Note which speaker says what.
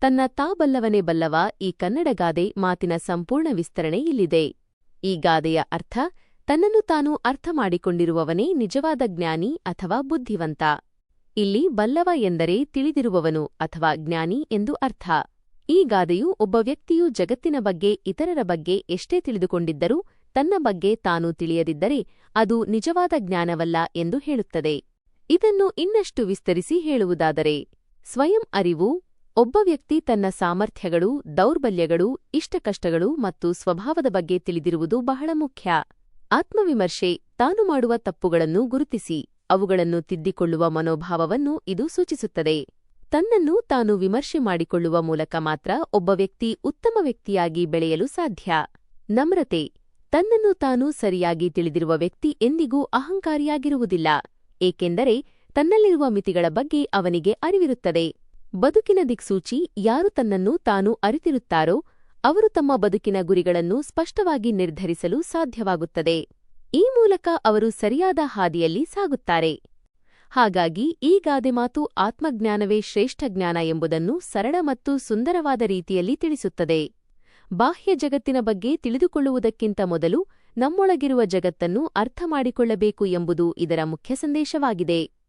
Speaker 1: ತನ್ನ ತಾಬಲ್ಲವನೇ ಬಲ್ಲವ ಈ ಕನ್ನಡಗಾದೆ ಮಾತಿನ ಸಂಪೂರ್ಣ ವಿಸ್ತರಣೆ ಇಲ್ಲಿದೆ. ಈ ಗಾದೆಯ ಅರ್ಥ ತನ್ನನ್ನು ತಾನು ಅರ್ಥ ಮಾಡಿಕೊಂಡಿರುವವನೇ ನಿಜವಾದ ಜ್ಞಾನಿ ಅಥವಾ ಬುದ್ಧಿವಂತ. ಇಲ್ಲಿ ಬಲ್ಲವ ಎಂದರೆ ತಿಳಿದಿರುವವನು ಅಥವಾ ಜ್ಞಾನಿ ಎಂದು ಅರ್ಥ. ಈ ಗಾದೆಯು ಒಬ್ಬ ವ್ಯಕ್ತಿಯು ಜಗತ್ತಿನ ಬಗ್ಗೆ ಇತರರ ಬಗ್ಗೆ ಎಷ್ಟೇ ತಿಳಿದುಕೊಂಡಿದ್ದರೂ ತನ್ನ ಬಗ್ಗೆ ತಾನು ತಿಳಿಯದಿದ್ದರೆ ಅದು ನಿಜವಾದ ಜ್ಞಾನವಲ್ಲ ಎಂದು ಹೇಳುತ್ತದೆ. ಇದನ್ನು ಇನ್ನಷ್ಟು ವಿಸ್ತರಿಸಿ ಹೇಳುವುದಾದರೆ, ಸ್ವಯಂ ಅರಿವು ಒಬ್ಬ ವ್ಯಕ್ತಿ ತನ್ನ ಸಾಮರ್ಥ್ಯಗಳು, ದೌರ್ಬಲ್ಯಗಳು, ಇಷ್ಟಕಷ್ಟಗಳು ಮತ್ತು ಸ್ವಭಾವದ ಬಗ್ಗೆ ತಿಳಿದಿರುವುದು ಬಹಳ ಮುಖ್ಯ. ಆತ್ಮವಿಮರ್ಶೆ, ತಾನು ಮಾಡುವ ತಪ್ಪುಗಳನ್ನು ಗುರುತಿಸಿ, ಅವುಗಳನ್ನು ತಿದ್ದಿಕೊಳ್ಳುವ ಮನೋಭಾವವನ್ನು ಇದು ಸೂಚಿಸುತ್ತದೆ. ತನ್ನನ್ನು ತಾನು ವಿಮರ್ಶೆ ಮಾಡಿಕೊಳ್ಳುವ ಮೂಲಕ ಮಾತ್ರ ಒಬ್ಬ ವ್ಯಕ್ತಿ ಉತ್ತಮ ವ್ಯಕ್ತಿಯಾಗಿ ಬೆಳೆಯಲು ಸಾಧ್ಯ. ನಮ್ರತೆ, ತನ್ನನ್ನು ತಾನು ಸರಿಯಾಗಿ ತಿಳಿದಿರುವ ವ್ಯಕ್ತಿ ಎಂದಿಗೂ ಅಹಂಕಾರಿಯಾಗಿರುವುದಿಲ್ಲ, ಏಕೆಂದರೆ ತನ್ನಲ್ಲಿರುವ ಮಿತಿಗಳ ಬಗ್ಗೆ ಅವನಿಗೆ ಅರಿವಿರುತ್ತದೆ. ಬದುಕಿನ ದಿಕ್ಸೂಚಿ ಯಾರು ತನ್ನನ್ನು ತಾನು ಅರಿತಿರುತ್ತಾರೋ ಅವರು ತಮ್ಮ ಬದುಕಿನ ಗುರಿಗಳನ್ನು ಸ್ಪಷ್ಟವಾಗಿ ನಿರ್ಧರಿಸಲು ಸಾಧ್ಯವಾಗುತ್ತದೆ. ಈ ಮೂಲಕ ಅವರು ಸರಿಯಾದ ಹಾದಿಯಲ್ಲಿ ಸಾಗುತ್ತಾರೆ. ಹಾಗಾಗಿ ಈ ಗಾದೆ ಮಾತು ಆತ್ಮಜ್ಞಾನವೇ ಶ್ರೇಷ್ಠ ಜ್ಞಾನ ಎಂಬುದನ್ನು ಸರಳ ಮತ್ತು ಸುಂದರವಾದ ರೀತಿಯಲ್ಲಿ ತಿಳಿಸುತ್ತದೆ. ಬಾಹ್ಯ ಜಗತ್ತಿನ ಬಗ್ಗೆ ತಿಳಿದುಕೊಳ್ಳುವುದಕ್ಕಿಂತ ಮೊದಲು ನಮ್ಮೊಳಗಿರುವ ಜಗತ್ತನ್ನು ಅರ್ಥಮಾಡಿಕೊಳ್ಳಬೇಕು ಎಂಬುದು ಇದರ ಮುಖ್ಯ ಸಂದೇಶವಾಗಿದೆ.